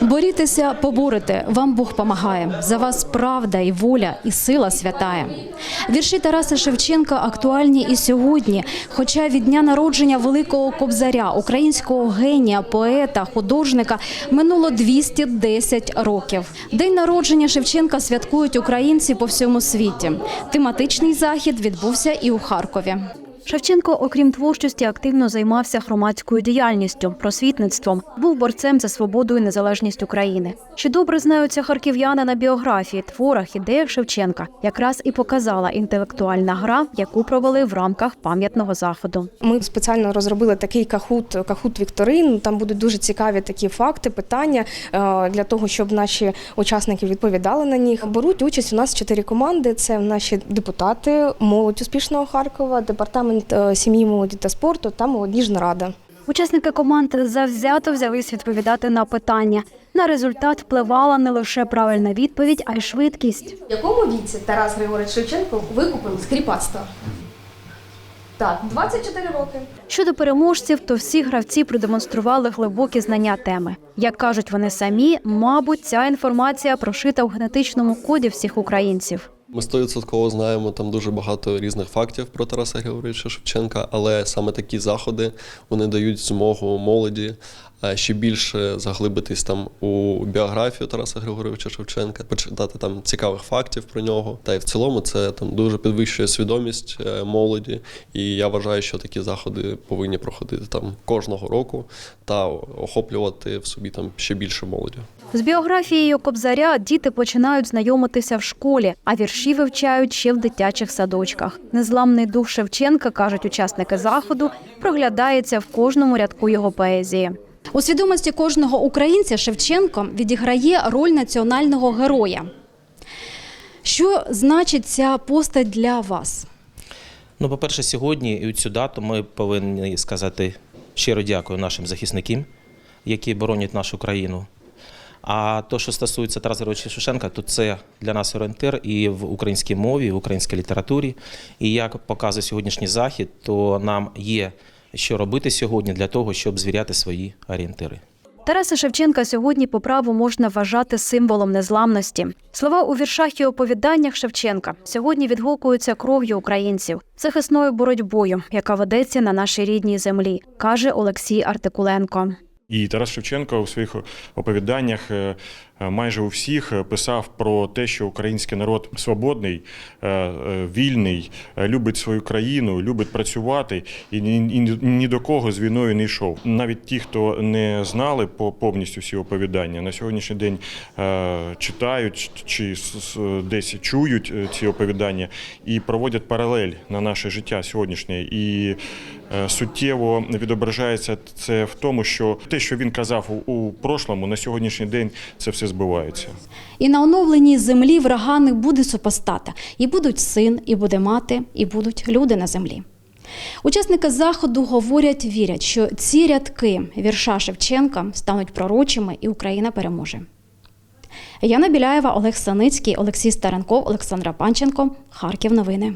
Борітеся, поборете, вам Бог помагає. За вас правда і воля, і сила святає. Вірші Тараса Шевченка актуальні і сьогодні. Хоча від дня народження великого кобзаря, українського генія, поета, художника минуло 210 років. День народження Шевченка святкують українці по всьому світі. Тематичний захід відбувся і у Харкові. Шевченко, окрім творчості, активно займався громадською діяльністю, просвітництвом, був борцем за свободу і незалежність України. Чи добре знаються харків'яни на біографії, творах, ідеях Шевченка, якраз і показала інтелектуальна гра, яку провели в рамках пам'ятного заходу. Ми спеціально розробили такий кахут, кахут Вікторин. Там будуть дуже цікаві такі факти, питання е, для того, щоб наші учасники відповідали на них. Беруть участь у нас чотири команди. Це наші депутати, молодь успішного Харкова, департамент е, сім'ї, молоді та спорту та молодіжна рада. Учасники команди завзято взялись відповідати на питання. На результат впливала не лише правильна відповідь, а й швидкість. В якому віці Тарас Григорович Шевченко викупив скріпацтво? Так, 24 роки. Щодо переможців, то всі гравці продемонстрували глибокі знання теми. Як кажуть вони самі, мабуть, ця інформація прошита в генетичному коді всіх українців. Ми стовідсотково знаємо там дуже багато різних фактів про Тараса Григоровича Шевченка, але саме такі заходи вони дають змогу молоді е, ще більше заглибитись там у біографію Тараса Григоровича Шевченка, почитати там цікавих фактів про нього. Та й в цілому це там дуже підвищує свідомість е, молоді. І я вважаю, що такі заходи повинні проходити там кожного року та охоплювати в собі там ще більше молоді. З біографією Кобзаря діти починають знайомитися в школі, а вірші вивчають ще в дитячих садочках. Незламний дух Шевченка, кажуть учасники заходу, проглядається в кожному рядку його поезії. У свідомості кожного українця Шевченко відіграє роль національного героя. Що значить ця постать для вас? Ну, по-перше, сьогодні і у цю дату ми повинні сказати щиро дякую нашим захисникам, які боронять нашу країну. А то, що стосується Тараса Григоровича Шевченка, то це для нас орієнтир і в українській мові, і в українській літературі. І як показує сьогоднішній захід, то нам є що робити сьогодні для того, щоб звіряти свої орієнтири. Тараса Шевченка сьогодні по праву можна вважати символом незламності. Слова у віршах і оповіданнях Шевченка сьогодні відгукуються кров'ю українців, захисною боротьбою, яка ведеться на нашій рідній землі, каже Олексій Артикуленко. І Тарас Шевченко у своїх оповіданнях е, майже у всіх е, писав про те, що український народ свободний, е, е, вільний, е, любить свою країну, любить працювати і ні, до кого з війною не йшов. Навіть ті, хто не знали по повністю всі оповідання, на сьогоднішній день е, читають чи десь чують е, ці оповідання і проводять паралель на наше життя сьогоднішнє. І е, суттєво відображається це в тому, що те, що він казав у прошлому, на сьогоднішній день це все збивається. І на оновленій землі врага не буде супостата. І будуть син, і буде мати, і будуть люди на землі. Учасники заходу говорять, вірять, що ці рядки вірша Шевченка стануть пророчими і Україна переможе. Яна Біляєва, Олег Саницький, Олексій Старенков, Олександра Панченко. Харків новини.